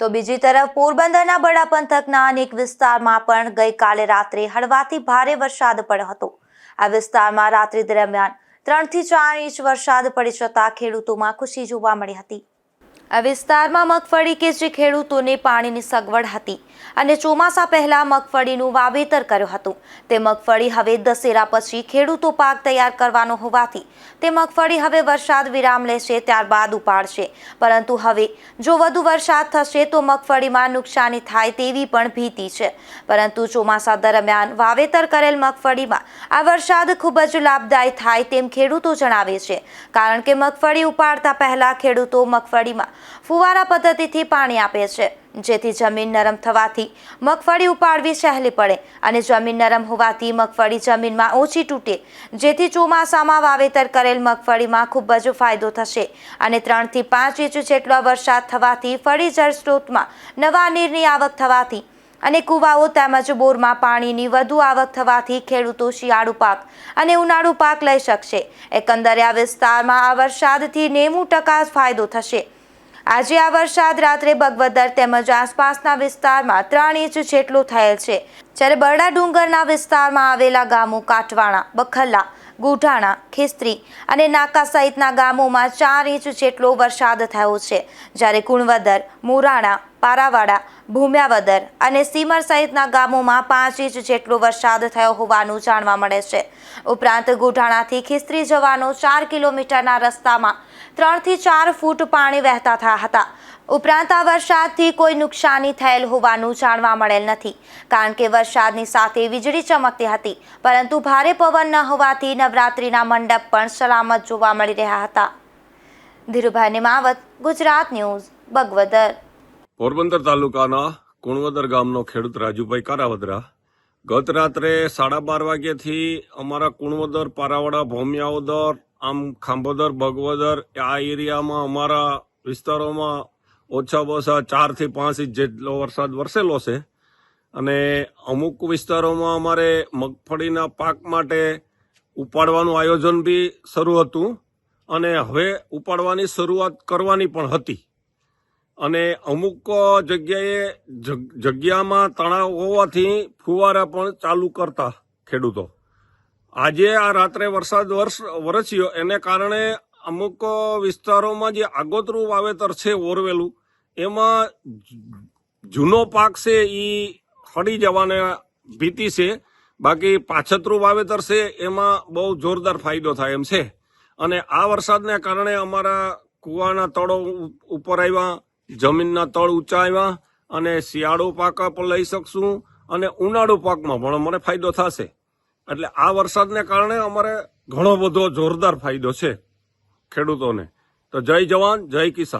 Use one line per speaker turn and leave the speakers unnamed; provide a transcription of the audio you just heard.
તો બીજી તરફ પોરબંદરના બડા પંથકના અનેક વિસ્તારમાં પણ ગઈકાલે રાત્રે હળવાથી ભારે વરસાદ પડ્યો હતો. આ વિસ્તારમાં રાત્રિ દરમિયાન ત્રણથી ચાર ઇંચ વરસાદ પડી જતા ખેડૂતોમાં ખુશી જોવા મળી હતી. આ વિસ્તારમાં મગફળી કે જે ખેડૂતોને પાણીની સગવડ હતી. અને ચોમાસા પહેલા મગફળીનું વાવેતર કર્યું હતું. તે મગફળી હવે દશેરા પછી ખેડૂતો પાક તૈયાર કરવાનો હોવાથી તે મગફળી હવે વરસાદ વિરામ લેશે ત્યારબાદ ઉપાડશે. પરંતુ હવે જો વધુ વરસાદ થશે તો મગફળીમાં નુકસાની થાય તેવી પણ ભીતિ છે. પરંતુ ચોમાસા દરમિયાન વાવેતર કરેલ મગફળીમાં આ વરસાદ ખૂબ જ લાભદાયી થાય તેમ ખેડૂતો જણાવે છે. કારણ કે મગફળી ઉપાડતા પહેલા ખેડૂતો મગફળીમાં ફુવારા પદ્ધતિથી પાણી આપે છે. જેથી જમીન નરમ થવાથી મગફળી ઉપાડવી સહેલી પડે અને જમીન નરમ હોવાથી મગફળી જમીનમાં ઓછી તૂટે. જેથી ચોમાસામાં વાવેતર કરેલ મગફળીમાં ખૂબ જ ફાયદો થશે અને ત્રણથી પાંચ ઇંચ જેટલો વરસાદ થવાથી ફળી જળસ્ત્રોતમાં નવા નીરની આવક થવાથી અને કુવાઓ તેમજ બોરમાં પાણીની વધુ આવક થવાથી ખેડૂતો શિયાળુ પાક અને ઉનાળુ પાક લઈ શકશે. એકંદરે આ વિસ્તારમાં આ વરસાદથી નેવું ટકા ફાયદો થશે. આજે આ વરસાદ રાત્રે બગવદર તેમજ આસપાસના વિસ્તારમાં ત્રણ ઇંચ જેટલો થયેલ છે. જ્યારે બરડા ડુંગરના વિસ્તારમાં આવેલા ગામો કાટવાણા, બખલ્લા ગુઢાણા ખિસ્ત્રી અને નાકા સહિતના ગામોમાં ચાર ઇંચ જેટલો વરસાદ થયો છે. જ્યારે કુણવદર મોરાણા પારાવાડા, ભૂમ્યાવદર અને સીમર સહિતના ગામોમાં પાંચ ઇંચ જેટલો વરસાદ થયો હોવાનું જાણવા મળે છે. ઉપરાંત ગોઢાણાથી ખિસ્ત્રી જવાનો ચાર કિલોમીટરના રસ્તામાં ત્રણથી ચાર ફૂટ પાણી વહેતા થયા હતા. ઉપરાંત આ વરસાદથી કોઈ નુકસાની થયેલ હોવાનું જાણવા મળેલ નથી. કારણ કે વરસાદની સાથે વીજળી ચમકતી હતી, પરંતુ ભારે પવન ન હોવાથી નવરાત્રિના મંડપ પણ સલામત જોવા મળી રહ્યા હતા. ધીરુભાઈ માવત ગુજરાત ન્યૂઝ, બગવદર.
પોરબંદર તાલુકાના કુણવદર ગામનો ખેડૂત રાજુભાઈ કારાવદરા ગત રાત્રે સાડા બાર વાગ્યાથી અમારા કુણવદર, પારાવાડા, ભોમિયાવદર, આમ ખાંભોદર ભગવદર આ એરિયામાં અમારા વિસ્તારોમાં ઓછા ઓછા ચારથી પાંચ ઇંચ જેટલો વરસાદ વરસેલો છે. અને અમુક વિસ્તારોમાં અમારે મગફળીના પાક માટે ઉપાડવાનું આયોજન બી શરૂ હતું અને હવે ઉપાડવાની શરૂઆત કરવાની પણ હતી. અને અમુક જગ્યાએ જગ- જગ્યામાં તણાવ હોવાથી ફુવારા પણ ચાલુ કરતા ખેડૂતો. આજે આ રાત્રે વરસાદ વર્ષ, વરસ્યો. એને કારણે અમુક વિસ્તારોમાં જે આગોતરું વાવેતર છે ઓરવેલું, એમાં જૂનો પાક છે એ હળી જવાને ભીતિ છે. બાકી પાછતરું વાવેતર છે એમાં બહુ જોરદાર ફાયદો થાય એમ છે. અને આ વરસાદને કારણે અમારા કુવાના તળો ઉપર આવ્યા જમીનના તળ ઊંચા અને શિયાળુ પાક પણ લઈ શકશું અને ઉનાળુ પાકમાં પણ અમને ફાયદો થશે. એટલે આ વરસાદને કારણે અમારે ઘણો બધો જોરદાર ફાયદો છે ખેડૂતોને. તો જય જવાન, જય કિસાન.